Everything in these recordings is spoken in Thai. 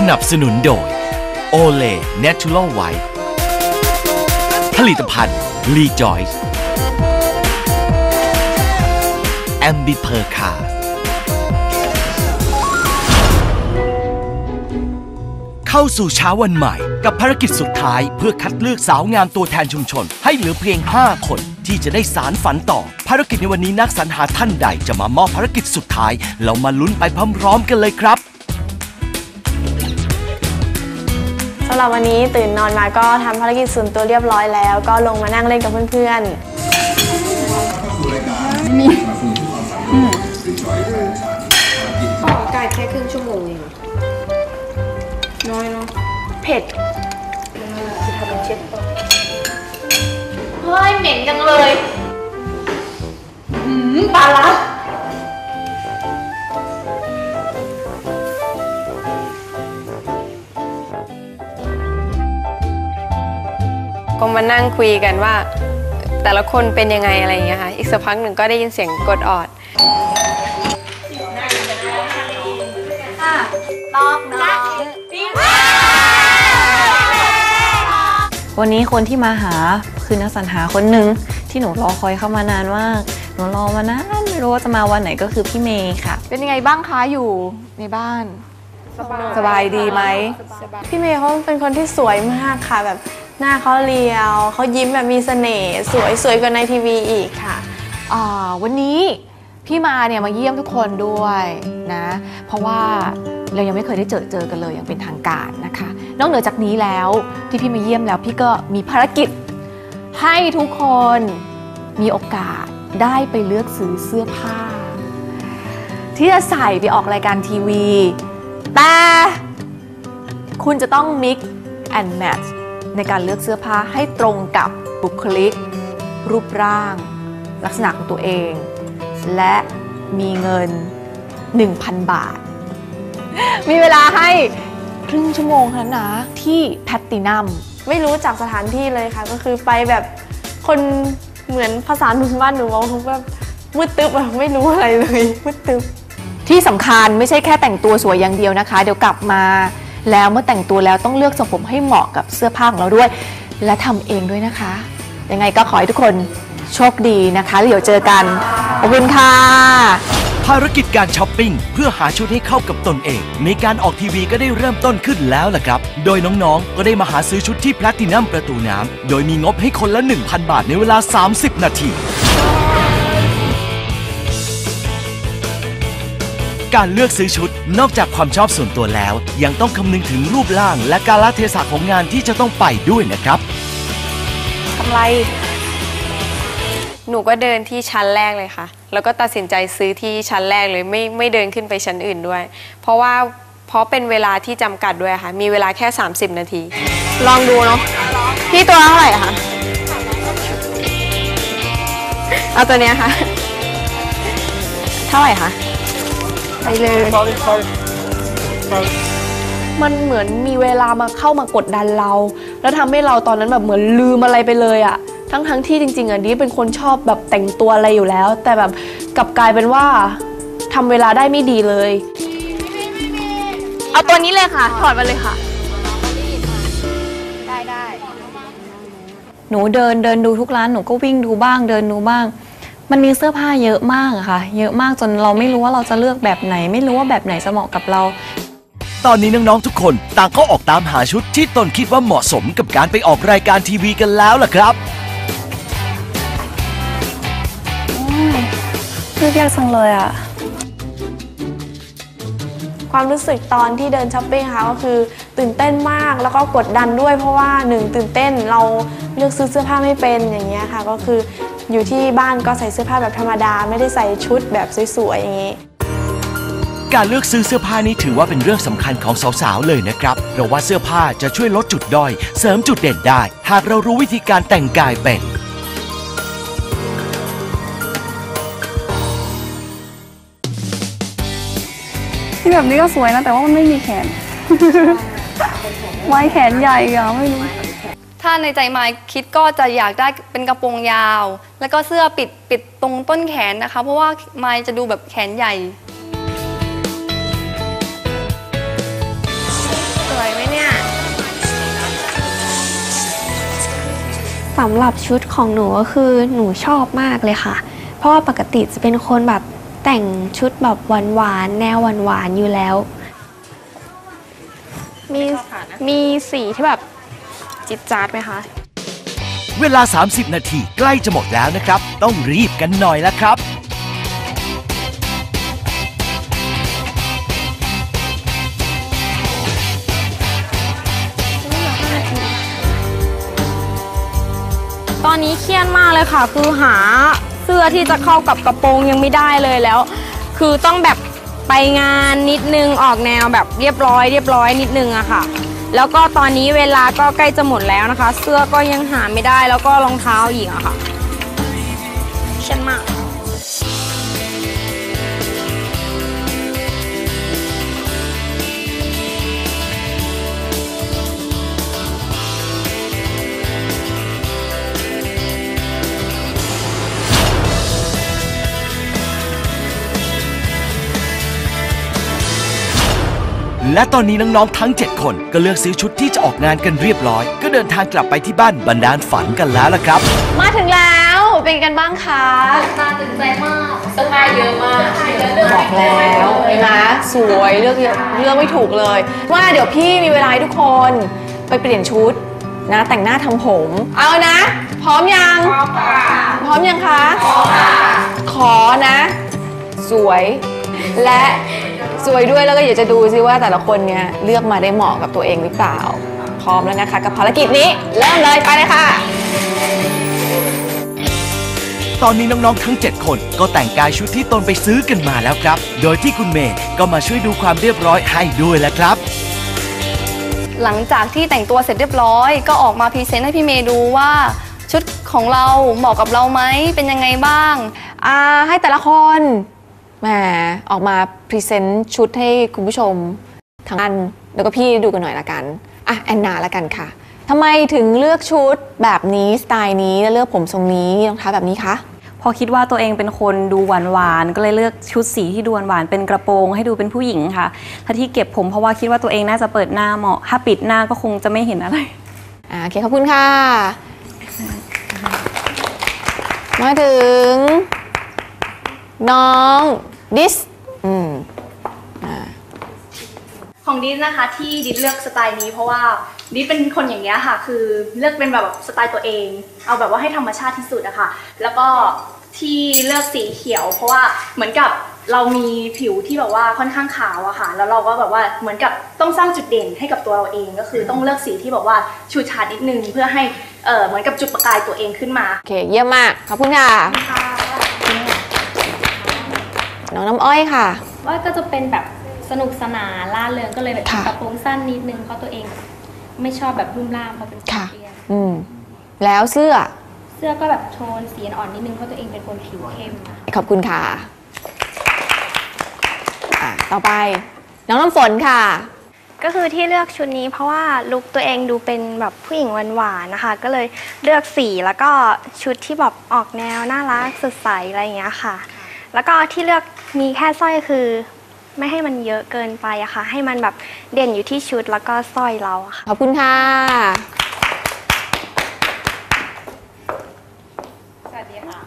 สนับสนุนโดยโอเล Natural White ผลิตภัณฑ์ลีจอยส์แอมบิเพอร์คาเข้าสู่เช้าวันใหม่ กับภารกิจสุดท้ายเพื่อคัดเลือกสาวงามตัวแทนชุมชน ให้เหลือเพียง 5 คนที่จะได้สารฝันต่อ ภารกิจในวันนี้นักสรรหาท่านใดจะมามอบภารกิจสุดท้าย เรามาลุ้นไปพร้อมๆกันเลยครับำหรับวันนี้ตื่นนอนมาก็ทำภารกิจส่วนตัวเรียบร้อยแล้ว ก็ลงมานั่งเล่นกับเพื่อนๆไก่แค่ครึ่งชั่วโมงเองน้อยเนาะเผ็ดเฮ้ยเหม็นจังเลยหืมปลาละ ก็มานั่งคุยกันว่า แต่ละคนเป็นยังไงอะไรอย่างเงี้ยค่ะ อีกสักพักหนึ่งก็ได้ยินเสียงกดออดวันนี้คนที่มาหาคือนักสรรหาคนหนึ่งที่หนูรอคอยเข้ามานานมากหนูรอมานานไม่รู้ว่าจะมาวันไหนก็คือพี่เมย์ค่ะ เป็นยังไงบ้างคะอยู่ในบ้านสบายดีไหมพี่เมย์เขาเป็นคนที่สวยมากค่ะแบบ หน้าเขาเรียวเขายิ้มแบบมีเสน่ห์สวยสวยกว่าในทีวีอีกค่ะ อ่าวันนี้พี่มาเนี่ยมาเยี่ยมทุกคนด้วยนะ เพราะว่าเรายังไม่เคยได้เจอเจอกันเลยอย่างเป็นทางการนะคะ นอกเหนือจากนี้แล้วที่พี่มาเยี่ยมแล้วพี่ก็มีภารกิจ ให้ทุกคนมีโอกาสได้ไปเลือกซื้อเสื้อผ้า ที่จะใส่ไปออกรายการทีวี แต่คุณจะต้อง mix and match ในการเลือกเสื้อผ้าให้ตรงกับบุคลิก รูปร่าง ลักษณะของตัวเอง และมีเงิน 1,000 บาท มีเวลาให้ครึ่งชั่วโมงเท่านั้นนะที่แพตตินัมไม่รู้จักสถานที่เลยค่ะ ก็คือไปแบบคนเหมือนภาษาหนุ่มบ้านหนูมองทุกแบบมืดตึ๊บแบบไม่รู้อะไรเลยมืดตึ๊บที่สำคัญไม่ใช่แค่แต่งตัวสวยอย่างเดียวนะคะ เดี๋ยวกลับมา แล้วเมื่อแต่งตัวแล้วต้องเลือกทรงผมให้เหมาะกับเสื้อผ้าของเราด้วย และทำเองด้วยนะคะ ยังไงก็ขอให้ทุกคนโชคดีนะคะแล้วเดี๋ยวเจอกันขอบคุณค่ะภารกิจการช้อปปิ้งเพื่อหาชุดให้เข้ากับตนเอง ในการออกทีวีก็ได้เริ่มต้นขึ้นแล้วล่ะครับ โดยน้องๆ ก็ได้มาหาซื้อชุดที่แพลตินัมประตูน้ำโดยมีงบให้คนละ 1,000 บาทในเวลา 30 นาที การเลือกซื้อชุด นอกจากความชอบส่วนตัวแล้ว ยังต้องคำนึงถึงรูปร่างและกาลเทศะของงานที่จะต้องไปด้วยนะครับ ทำไร หนูก็เดินที่ชั้นแรกเลยค่ะ แล้วก็ตัดสินใจซื้อที่ชั้นแรกเลยไม่ไม่เดินขึ้นไปชั้นอื่นด้วย เพราะว่าเพราะเป็นเวลาที่จำกัดด้วยค่ะ มีเวลาแค่ 30 นาที ลองดูเนาะพี่ตัวเท่าไหร่คะเอาตัวเนี้ยค่ะ เท่าไหร่คะ ไปเลยมันเหมือนมีเวลามาเข้ามากดดันเรา แล้วทำให้เราตอนนั้นแบบเหมือนลืมอะไรไปเลยอะทั้งทั้งๆที่จริง ๆอะดีเป็นคนชอบแบบแต่งตัวอะไรอยู่แล้ว แต่แบบกลับกลายเป็นว่าทำเวลาได้ไม่ดีเลย เอาตัวนี้เลยค่ะ ถอดมาเลยค่ะหนูเดินเดินดูทุกร้านหนูก็วิ่งดูบ้าง เดินดูบ้าง มันมีเสื้อผ้าเยอะมากอะค่ะ เยอะมากจนเราไม่รู้ว่าเราจะเลือกแบบไหน ไม่รู้ว่าแบบไหนจะเหมาะกับเรา ตอนนี้น้องๆทุกคนต่างก็ออกตามหาชุดที่ตนคิดว่าเหมาะสมกับการไปออกรายการทีวีกันแล้วล่ะครับเลือกยากจังเลยอะความรู้สึกตอนที่เดินช้อปปิ้งค่ะก็คือตื่นเต้นมากแล้วก็กดดันด้วยเพราะว่าหนึ่งตื่นเต้นเราเลือกซื้อเสื้อผ้าไม่เป็นอย่างเงี้ยค่ะ ก็คือ อยู่ที่บ้านก็ใส่เสื้อผ้าแบบธรรมดา ไม่ได้ใส่ชุดแบบสวยๆอย่างงี้ การเลือกซื้อเสื้อผ้านี้ถือว่าเป็นเรื่องสำคัญของสาวๆเลยนะครับเพราะว่าเสื้อผ้าจะช่วยลดจุดด้อย เสริมจุดเด่นได้ หากเรารู้วิธีการแต่งกายเป็นที่แบบนี้ก็สวยนะ แต่ว่ามันไม่มีแขน ไว้แขนใหญ่อะไม่รู้ ถ้าในใจไม้คิดก็จะอยากได้เป็นกระโปรงยาว แล้วก็เสื้อปิดปิดตรงต้นแขนนะคะ เพราะว่าไม้จะดูแบบแขนใหญ่วยไหมเนี่ย สำหรับชุดของหนูก็คือหนูชอบมากเลยค่ะ เพราะว่าปกติจะเป็นคนแบบแต่งชุดแบบหวานๆแนวหวานๆอยู่แล้ว มีมีสีที่แบบ จิตจาดไหมคะ เวลา 30 นาทีใกล้จะหมดแล้วนะครับ ต้องรีบกันหน่อยละครับ ตอนนี้เครียดมากเลยค่ะ คือหาเสื้อที่จะเข้ากับกระโปรงยังไม่ได้เลยแล้ว คือต้องแบบไปงานนิดนึงออกแนวแบบเรียบร้อย เรียบร้อยนิดนึงอะค่ะ แล้วก็ตอนนี้เวลาก็ใกล้จะหมดแล้วนะคะ เสื้อก็ยังหาไม่ได้แล้วก็รองเท้าอีกอะค่ะเครียดมาก และตอนนี้น้องๆทั้ง 7 คน ก็เลือกซื้อชุดที่จะออกงานกันเรียบร้อย ก็เดินทางกลับไปที่บ้านบรรดาลฝันกันแล้วละครับ มาถึงแล้วเป็นกันบ้างคะตาตื่นใจมากเสื้อผ้าเยอะมากบอกแล้วเห็นไหมสวยเลือกเยอะเลือกไม่ถูกเลย ว่าเดี๋ยวพี่มีเวลาให้ทุกคนไปเปลี่ยนชุดนะ แต่งหน้าทำผม เอานะ พร้อมยังพร้อมค่ะพร้อมยังคะพร้อมค่ะขอนะ สวยและ สวยด้วยแล้วก็อยากจะดูซิว่าแต่ละคนเนี่ยเลือกมาได้เหมาะกับตัวเองหรือเปล่า พร้อมแล้วนะคะกับภารกิจนี้เริ่มเลยไปเลยค่ะตอนนี้น้องๆ ทั้ง 7 คนก็แต่งกายชุดที่ตนไปซื้อกันมาแล้วครับ โดยที่คุณเมย์ก็มาช่วยดูความเรียบร้อยให้ด้วยแล้วครับ หลังจากที่แต่งตัวเสร็จเรียบร้อย ก็ออกมาพรีเซนต์ให้พี่เมย์ดูว่า ชุดของเราเหมาะกับเราไหมเป็นยังไงบ้าง อ่าให้แต่ละคน แหมออกมาพรีเซนต์ชุดให้คุณผู้ชมทั้งอันแล้วก็พี่ดูกันหน่อยละกันอะแอนนาละกันค่ะทำไมถึงเลือกชุดแบบนี้สไตล์นี้แล้วเลือกผมทรงนี้รองเท้าแบบนี้คะพอคิดว่าตัวเองเป็นคนดูหวานหวานๆก็เลยเลือกชุดสีที่ดูหวานหวานๆเป็นกระโปรงให้ดูเป็นผู้หญิงค่ะและที่เก็บผมเพราะว่าคิดว่าตัวเองน่าจะเปิดหน้าเหมาะ ถ้าปิดหน้าก็คงจะไม่เห็นอะไรอ่าโอเคขอบคุณค่ะ มาถึง น้อง ดิสอืมของดิสนะคะที่ดิสเลือกสไตล์นี้เพราะว่าดิสเป็นคนอย่างเงี้ยค่ะ คือเลือกเป็นแบบสไตล์ตัวเอง เอาแบบว่าให้ธรรมชาติที่สุดอะค่ะ แล้วก็ที่เลือกสีเขียว เพราะว่าเหมือนกับเรามีผิวที่แบบว่าค่อนข้างขาวอะค่ะ แล้วเราก็แบบว่าเหมือนกับต้องสร้างจุดเด่นให้กับตัวเราเอง ก็คือต้องเลือกสีที่แบบว่าชูชาดนิดนึงเพื่อให้เออเหมือนกับจุดประกายตัวเองขึ้นมา โอเค เยี่ยมมาก ขอบคุณค่ะ น้องน้ำอ้อยค่ะ ว่าก็จะเป็นแบบสนุกสนานล่าเริงก็เลยแบบค่ะกระโปรงสั้นนิดนึงเพราะตัวเอง ไม่ชอบแบบรุ่มร่ามเพราะเป็นคนค่ะเตี้ยอืมแล้วเสื้อเสื้อก็แบบโทนสีอ่อนนิดนึงเพราะตัวเองเป็นคนผิวเข้มอะขอบคุณค่ะอะ ต่อไป น้องน้ำฝนค่ะ ก็คือที่เลือกชุดนี้เพราะว่าลุคตัวเองดูเป็นแบบผู้หญิงหวานๆนะคะ ก็เลยเลือกสีแล้วก็ชุดที่แบบออกแนวน่ารักสดใสอะไรอย่างเงี้ยค่ะ แล้วก็ที่เลือก มีแค่สร้อยคือ ไม่ให้มันเยอะเกินไปอะค่ะ ให้มันแบบเด่นอยู่ที่ชุดแล้วก็สร้อยเราอะค่ะขอบคุณค่ะ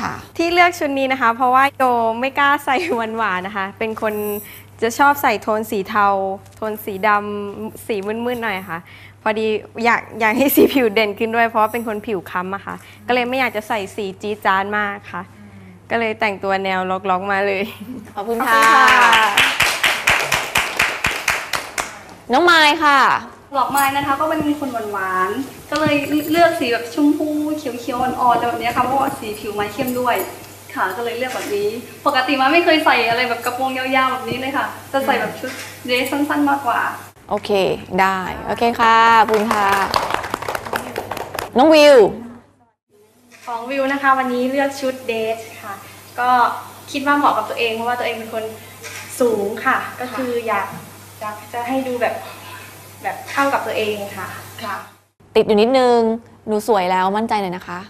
ค่ะ ที่เลือกชุดนี้นะคะ เพราะว่าโยไม่กล้าใส่หวานหวานๆนะคะ เป็นคนจะชอบใส่โทนสีเทา โทนสีดำสีมืดๆหน่อยค่ะ พอดีอยากอยากให้สีผิวเด่นขึ้นด้วย เพราะว่าเป็นคนผิวค้ำอะค่ะ ก็เลยไม่อยากจะใส่สีจี๊ดจ๊าดมากค่ะ ก็เลยแต่งตัวแนวล็อกๆมาเลย ขอบคุณค่ะ น้องไม้ค่ะดอกไม้นะคะ ก็เป็นคนหวานๆ ก็เลยเลือกสีแบบชมพูเขียวๆอ่อนๆอะไรแบบเนี้ยค่ะเพราะว่าสีผิวไม้เข้มด้วยค่ะก็เลยเลือกแบบนี้ ปกติมาไม่เคยใส่อะไรแบบกระโปรงยาวๆแบบนี้เลยค่ะ จะใส่แบบชุดเดรสสั้นๆมากกว่า โอเค ได้ โอเคค่ะขอบคุณค่ะ น้องวิว ของวิวนะคะ วันนี้เลือกชุดเดทค่ะ ก็คิดว่าเหมาะกับตัวเองเพราะว่าตัวเองเป็นคนสูงค่ะ ก็คืออยากอยากจะให้ดูแบบแบบเข้ากับตัวเองค่ะค่ะ ติดอยู่นิดนึงหนูสวยแล้วมั่นใจหน่อยนะคะ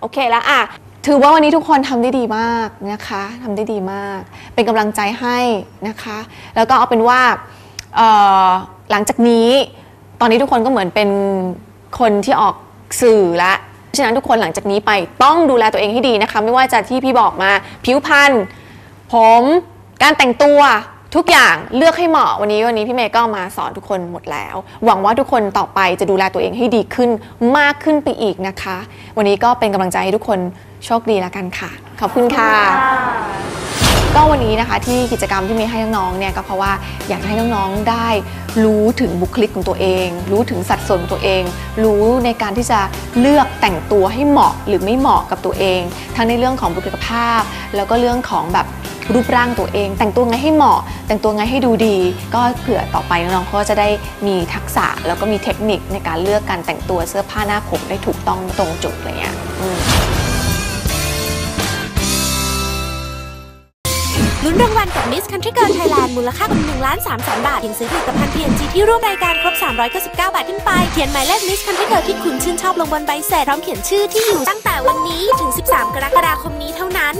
โอเคแล้วอะถือว่าวันนี้ทุกคนทำได้ดีมากนะคะทำได้ดีมาก เป็นกำลังใจให้นะคะ แล้วก็เอาเป็นว่าเอ่อหลังจากนี้ ตอนนี้ทุกคนก็เหมือนเป็นคนที่ออกสื่อละ ฉะนั้นทุกคนหลังจากนี้ไปต้องดูแลตัวเองให้ดีนะคะ ไม่ว่าจะที่พี่บอกมาผิวพรรณผมการแต่งตัวทุกอย่างเลือกให้เหมาะวันนี้วันนี้พี่เมย์ก็มาสอนทุกคนหมดแล้ว หวังว่าทุกคนต่อไปจะดูแลตัวเองให้ดีขึ้นมากขึ้นไปอีกนะคะ วันนี้ก็เป็นกำลังใจให้ทุกคนโชคดีแล้วกันค่ะ ขอบคุณค่ะ ก็วันนี้นะคะที่กิจกรรมที่มีให้น้องๆเนี่ยก็เพราะว่าอยากให้น้องๆได้รู้ถึงบุคลิกของตัวเอง รู้ถึงสัดส่วนของตัวเอง รู้ในการที่จะเลือกแต่งตัวให้เหมาะหรือไม่เหมาะกับตัวเอง ทั้งในเรื่องของบุคลิกภาพ แล้วก็เรื่องของแบบรูปร่างตัวเอง แต่งตัวไงให้เหมาะ แต่งตัวไงให้ดูดี ก็เผื่อต่อไปน้องๆเขาจะได้มีทักษะแล้วก็มีเทคนิคในการเลือกการแต่งตัวเสื้อผ้าหน้าผมได้ถูกต้องตรงจุดอะไรเงี้ย ลุ้นรางวัลกับ Miss Country Girl Thailand มูลค่ากว่า1ล้าน3แสนบาทเพียงซื้อผลิตภัณฑ์ PNG ที่ร่วมรายการครบ 399 บาทขึ้นไป เขียนหมายเลข Miss Country Girl ที่คุณชื่นชอบลงบนใบเสร็จพร้อมเขียนชื่อที่อยู่ตั้งแต่วันนี้ถึง 13 กรกฎาคมนี้เท่านั้น